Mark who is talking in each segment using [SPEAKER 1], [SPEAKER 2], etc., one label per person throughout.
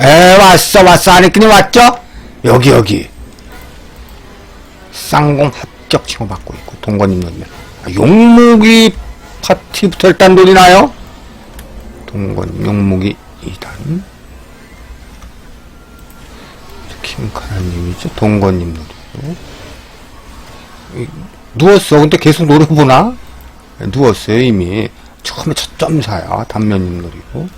[SPEAKER 1] 에 왔어 왔어. 아니끼니 왔죠? 여기 여기. 쌍공 합격 칭호 받고 있고 동건님 노리면 아, 용무기 파티부터 일단 노리나요? 동건 용무기 2단. 김카라님이죠 동건님 노리고. 이, 누웠어? 근데 계속 노려보나? 네, 누웠어요 이미. 처음에 첫 점사야 단면님 노리고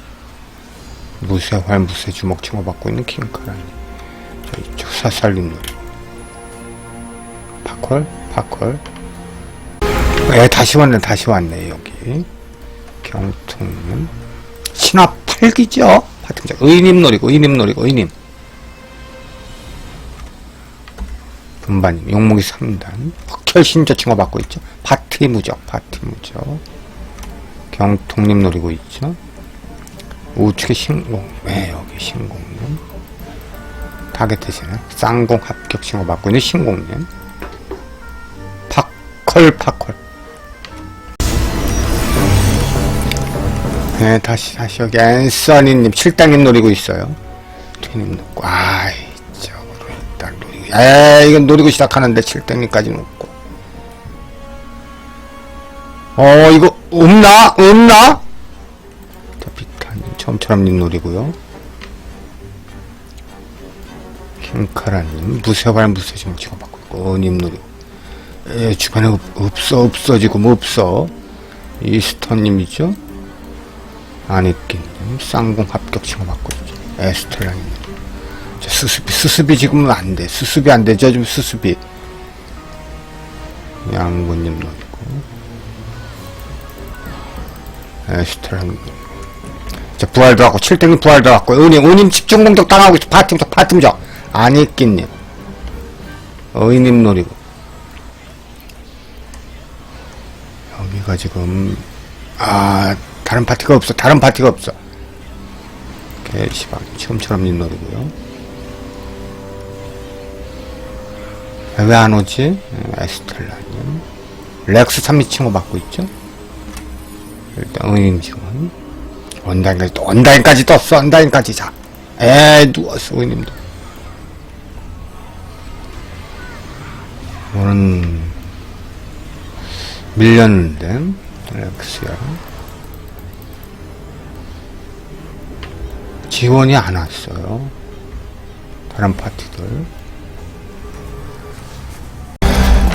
[SPEAKER 1] 무쇠 활 무쇠 주먹 칭호 받고 있는 킹카라님 저 이쪽 노리 파콜 파콜. 예 다시 왔네 다시 왔네 여기. 경통님 신화 8기죠? 파트장. 의님 노리고 의님 노리고 의님. 분반님 용목이 3단. 흑혈신저 칭호 받고 있죠? 파티 무적 파티 무적. 경통님 노리고 있죠 우측에 신공. 네 여기 신공님 타겟트시네. 쌍공 합격 칭호 받고 있는 신공님. 파컬 파컬. 네 다시 다시 여기 앤서니님 칠당님 노리고 있어요. 트님 놓고. 아이 저거로 일단 노리고. 에이 이건 노리고 시작하는데 칠당님까지 놓고. 어 이거 없나? 없나 처음처럼님 노리고요. 킹카라님 무쇠발 무쇠지금 치고받고 있고 노리고 에 주변에 없, 없어 없어 지금 없어. 이스터님 이죠? 아니끼님 쌍공 합격 치고받고 있죠 에스텔라님. 저 수습이 수습이 지금은 안돼. 수습이 안 되죠 지금 수습이. 양구님 노리고 에스텔라님 자, 부활 들어갔고, 7등이 부활 들어갔고, 은임, 은임 집중 공격 당하고 있어. 파팀적, 파팀적. 아니끼님. 의님 노리고. 여기가 지금, 아, 다른 파티가 없어. 다른 파티가 없어. 개시방, 처음처럼 님 노리고요. 왜 안 오지? 에, 에스텔라님. 렉스 3미칭호 받고 있죠? 일단 의님 지원. 언다인까지 또 언다인까지 떴어 언다인까지 자. 에 누웠어 의님도. 오는 밀렸는데 렉스야. 지원이 안 왔어요. 다른 파티들.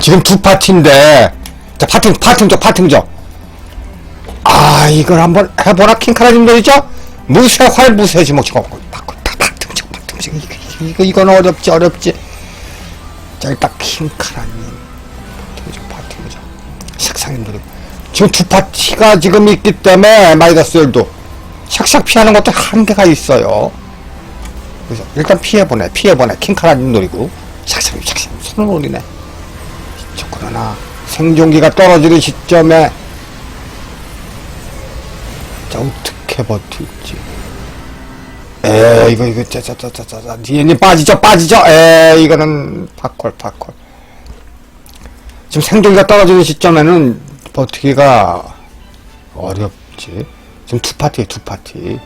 [SPEAKER 1] 지금 두 파티인데 자 파팅 파팅죠 파팅죠. 아 이걸 한번 해보나 킹카라님 노리죠? 무쇠 활 무쇠 지목 바꿔 파팅적 파팅적 이거 이거 이건 어렵지 어렵지. 자 일단 킹카라님 파팅적 파팅적 샥샥이 노리고 지금 두 파티가 지금 있기 때문에 마이너스 열도 샥샥 피하는 것도 한계가 있어요. 그래서 일단 피해보내 피해보내 킹카라님 노리고 샥샥 샥샥 손을 올리네. 저 그러나 생존기가 떨어지는 시점에 자 어떻게 버틸지. 에 이거 이거 짜자자자자 니니 빠지죠 빠지죠. 에 이거는 파콜 파콜. 지금 생존기가 떨어지는 시점에는 버티기가 어렵지. 지금 두 파티에 두 파티